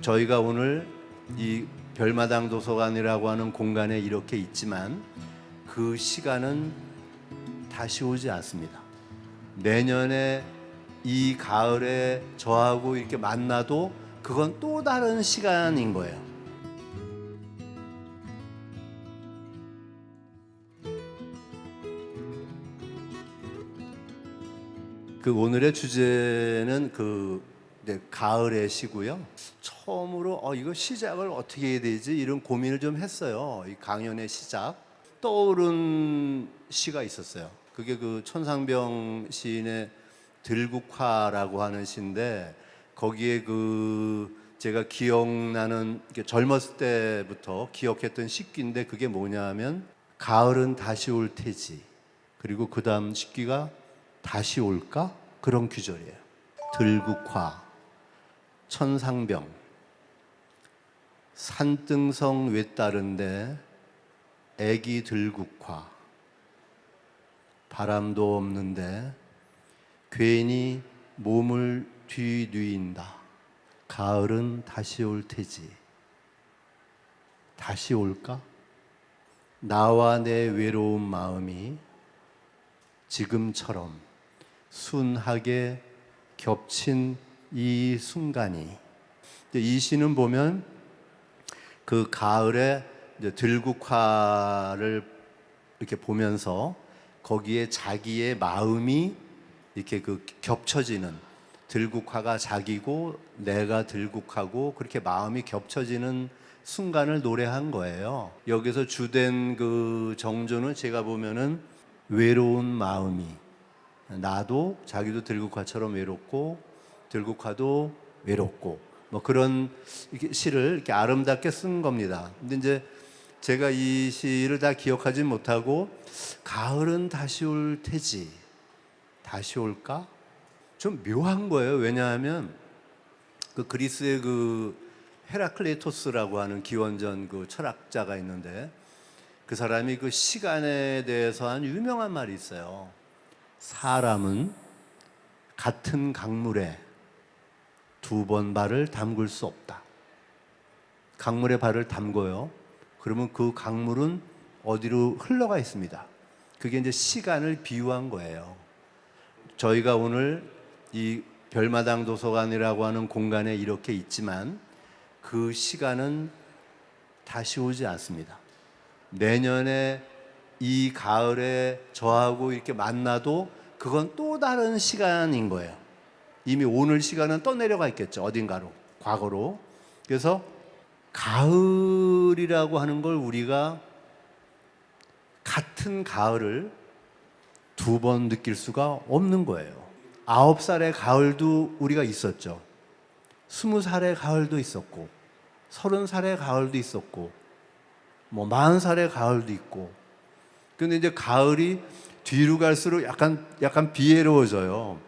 저희가 오늘 이 별마당 도서관이라고 하는 공간에 이렇게 있지만 그 시간은 다시 오지 않습니다. 내년에 이 가을에 저하고 이렇게 만나도 그건 또 다른 시간인 거예요. 그 오늘의 주제는 그 이제 가을의 시고요. 처음으로 어 이거 시작을 어떻게 해야 되지 이런 고민을 좀 했어요. 이 강연의 시작 떠오른 시가 있었어요. 그게 그 천상병 시인의 들국화라고 하는 시인데 거기에 그 제가 기억나는 젊었을 때부터 기억했던 식기인데 그게 뭐냐면 가을은 다시 올 테지. 그리고 그 다음 식기가 다시 올까? 그런 규절이에요. 들국화, 천상병, 산등성 외따른데 애기 들국화, 바람도 없는데 괜히 몸을 뒤뉘인다. 가을은 다시 올 테지. 다시 올까? 나와 내 외로운 마음이 지금처럼 순하게 겹친 이 순간이 이 시는 보면 그 가을에 들국화를 이렇게 보면서 거기에 자기의 마음이 이렇게 그 겹쳐지는 들국화가 자기고 내가 들국하고 그렇게 마음이 겹쳐지는 순간을 노래한 거예요. 여기서 주된 그 정조는 제가 보면은 외로운 마음이 나도 자기도 들국화처럼 외롭고 들국화도 외롭고 뭐 그런 이렇게 시를 이렇게 아름답게 쓴 겁니다. 근데 이제 제가 이 시를 다 기억하지 못하고 가을은 다시 올 테지 다시 올까? 좀 묘한 거예요. 왜냐하면 그 그리스의 그 헤라클레토스라고 하는 기원전 그 철학자가 있는데 그 사람이 그 시간에 대해서 한 유명한 말이 있어요. 사람은 같은 강물에 두 번 발을 담글 수 없다. 강물에 발을 담궈요. 그러면 그 강물은 어디로 흘러가 있습니다. 그게 이제 시간을 비유한 거예요. 저희가 오늘 이 별마당 도서관이라고 하는 공간에 이렇게 있지만 그 시간은 다시 오지 않습니다. 내년에 이 가을에 저하고 이렇게 만나도 그건 또 다른 시간인 거예요. 이미 오늘 시간은 떠내려가 있겠죠. 어딘가로, 과거로. 그래서 가을이라고 하는 걸 우리가 같은 가을을 두 번 느낄 수가 없는 거예요. 아홉 살의 가을도 우리가 있었죠. 스무 살의 가을도 있었고, 서른 살의 가을도 있었고, 뭐 마흔 살의 가을도 있고. 근데 이제 가을이 뒤로 갈수록 약간 약간 비애로워져요.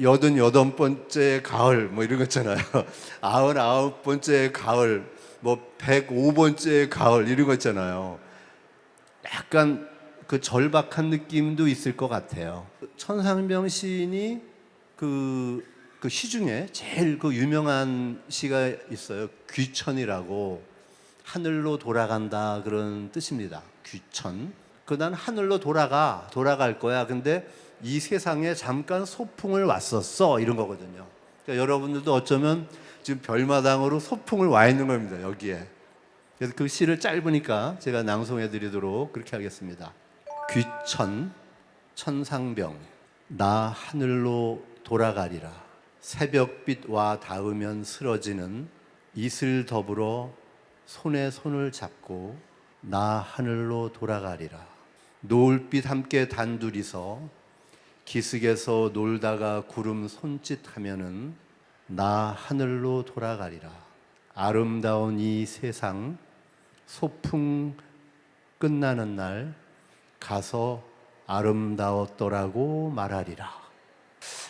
여든 여덟 번째 가을 뭐 이런 거 있잖아요. 아흔 아홉 번째 가을, 뭐 백오 번째 가을 이런 거 있잖아요. 약간 그 절박한 느낌도 있을 것 같아요. 천상병 시인이 그, 그 시 중에 제일 그 유명한 시가 있어요. 귀천이라고 하늘로 돌아간다 그런 뜻입니다. 귀천. 그난 하늘로 돌아가 돌아갈 거야. 근데 이 세상에 잠깐 소풍을 왔었어 이런 거거든요. 그러니까 여러분들도 어쩌면 지금 별마당으로 소풍을 와 있는 겁니다. 여기에. 그래서 그 시를 짧으니까 제가 낭송해 드리도록 그렇게 하겠습니다. 귀천 천상병 나 하늘로 돌아가리라 새벽빛 와 닿으면 쓰러지는 이슬 더불어 손에 손을 잡고 나 하늘로 돌아가리라 노을빛 함께 단둘이서 기슭에서 놀다가 구름 손짓하면은 나 하늘로 돌아가리라 아름다운 이 세상 소풍 끝나는 날 가서 아름다웠더라고 말하리라.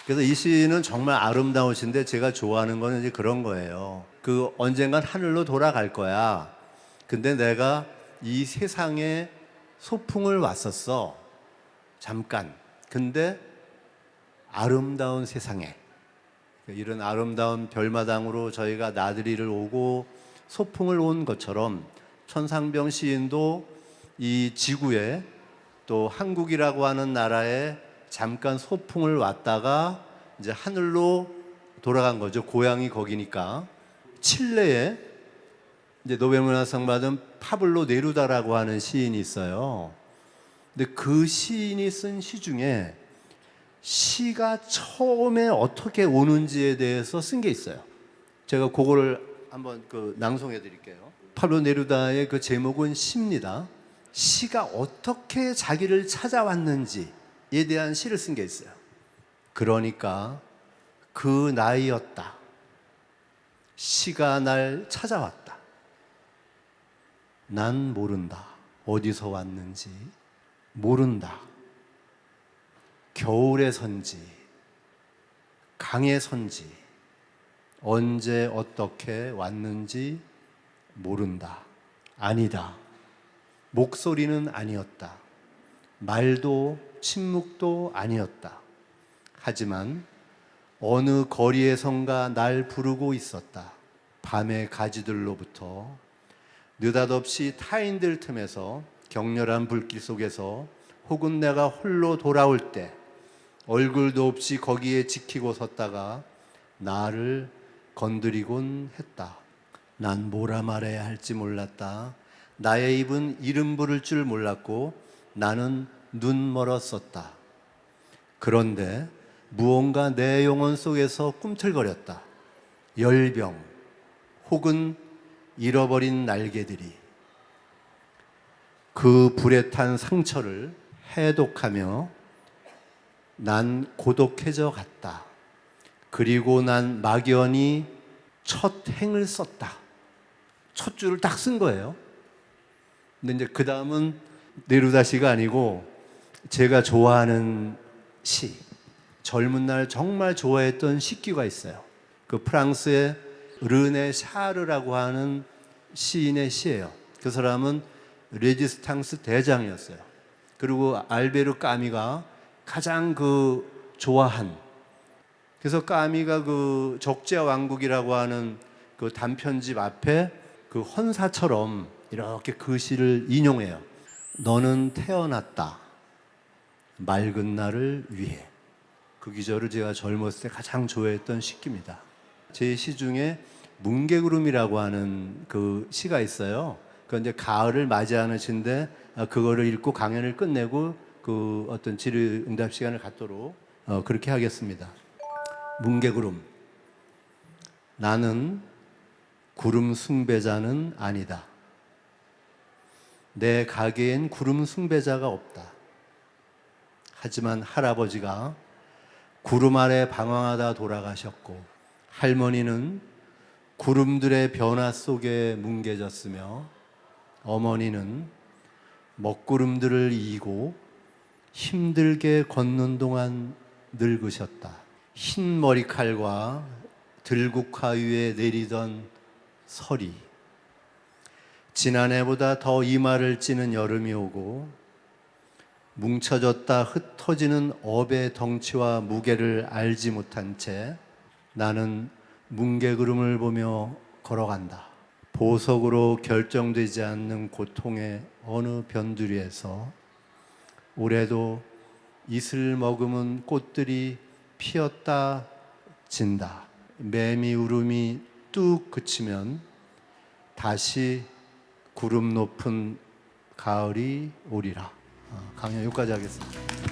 그래서 이 시는 정말 아름다우신데 제가 좋아하는 거는 이제 그런 거예요. 그 언젠간 하늘로 돌아갈 거야. 근데 내가 이 세상에 소풍을 왔었어. 잠깐. 근데 아름다운 세상에 이런 아름다운 별마당으로 저희가 나들이를 오고 소풍을 온 것처럼 천상병 시인도 이 지구에 또 한국이라고 하는 나라에 잠깐 소풍을 왔다가 이제 하늘로 돌아간 거죠. 고향이 거기니까. 칠레에 이제 노벨문학상 받은 파블로 네루다라고 하는 시인이 있어요. 근데 그 시인이 쓴 시 중에 시가 처음에 어떻게 오는지에 대해서 쓴 게 있어요. 제가 그거를 한번 그 낭송해 드릴게요. 파블로 네루다의 그 제목은 시입니다. 시가 어떻게 자기를 찾아왔는지에 대한 시를 쓴 게 있어요. 그러니까 그 나이였다. 시가 날 찾아왔다. 난 모른다. 어디서 왔는지 모른다. 겨울에 선지, 강에 선지, 언제 어떻게 왔는지 모른다. 아니다. 목소리는 아니었다. 말도 침묵도 아니었다. 하지만 어느 거리에선가 날 부르고 있었다. 밤의 가지들로부터 느닷없이 타인들 틈에서 격렬한 불길 속에서 혹은 내가 홀로 돌아올 때 얼굴도 없이 거기에 지키고 섰다가 나를 건드리곤 했다. 난 뭐라 말해야 할지 몰랐다. 나의 입은 이름 부를 줄 몰랐고 나는 눈 멀었었다. 그런데 무언가 내 영혼 속에서 꿈틀거렸다. 열병 혹은 잃어버린 날개들이 그 불에 탄 상처를 해독하며 난 고독해져 갔다. 그리고 난 막연히 첫 행을 썼다. 첫 줄을 딱 쓴 거예요. 근데 이제 그 다음은 네루다 시가 아니고 제가 좋아하는 시, 젊은 날 정말 좋아했던 식기가 있어요. 그 프랑스의 르네 샤르라고 하는 시인의 시예요. 그 사람은 레지스탕스 대장이었어요. 그리고 알베르 까미가 가장 그 좋아한 그래서 까미가 그 적재 왕국이라고 하는 그 단편집 앞에 그 헌사처럼 이렇게 그 시를 인용해요. 너는 태어났다. 맑은 날을 위해. 그 기절을 제가 젊었을 때 가장 좋아했던 시입니다. 제 시 중에 뭉게구름이라고 하는 그 시가 있어요. 그 이제 가을을 맞이하는 시인데 아, 그거를 읽고 강연을 끝내고 그 어떤 질의 응답 시간을 갖도록 어, 그렇게 하겠습니다. 뭉게구름. 나는 구름 숭배자는 아니다. 내 가게엔 구름 숭배자가 없다. 하지만 할아버지가 구름 아래 방황하다 돌아가셨고 할머니는 구름들의 변화 속에 뭉개졌으며 어머니는 먹구름들을 이기고 힘들게 걷는 동안 늙으셨다. 흰 머리칼과 들국화 위에 내리던 설이 지난해보다 더 이마를 찌는 여름이 오고 뭉쳐졌다 흩어지는 업의 덩치와 무게를 알지 못한 채 나는 뭉게구름을 보며 걸어간다. 보석으로 결정되지 않는 고통의 어느 변두리에서 올해도 이슬 머금은 꽃들이 피었다 진다. 매미 울음이 뚝 그치면 다시 구름 높은 가을이 오리라. 어, 강연 여기까지 하겠습니다.